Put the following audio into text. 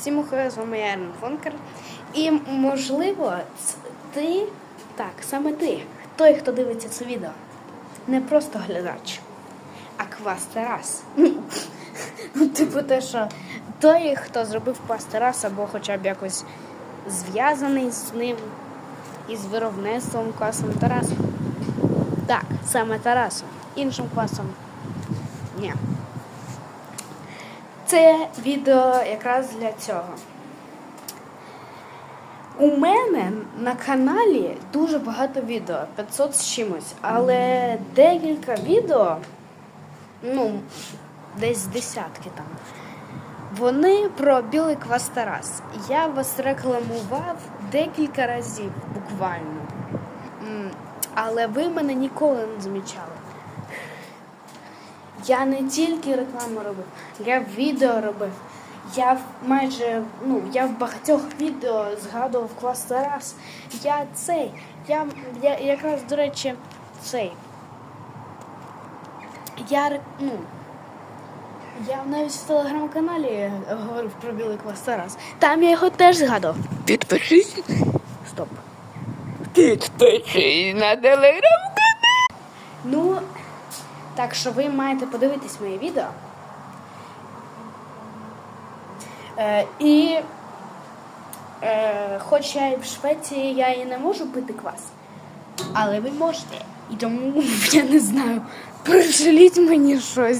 Всім ухаю, з вами я Ерн Фонкер. І можливо, ти, так, саме ти, той, хто дивиться це відео, не просто глядач, а квас Тарас. Ну, типу те, що той, хто зробив квас Тарас, або хоча б якось зв'язаний з ним із виробництвом квасом Тараса. Так, саме Тарасом. Іншим квасом. Ні. Це відео якраз для цього. У мене на каналі дуже багато відео, 500 з чимось, але декілька відео, ну, десь десятки там, вони про білий квас Тарас. Я вас рекламував декілька разів буквально. Але ви мене ніколи не замічали. Я не тільки рекламу робив, я відео робив. Я майже ну я в багатьох відео згадував клас Тарас. Я цей. Я, я якраз, до речі, цей. Я ну. Я навіть в телеграм-каналі говорив про білий клас Тарас. Там я його теж згадував. Підпишись, Стоп. підпишись на телеграм. Ну, так що ви маєте подивитись моє відео. Е, і е, хоч я і в Швеції я і не можу пити квас, але ви можете. І тому я не знаю, пришліть мені щось.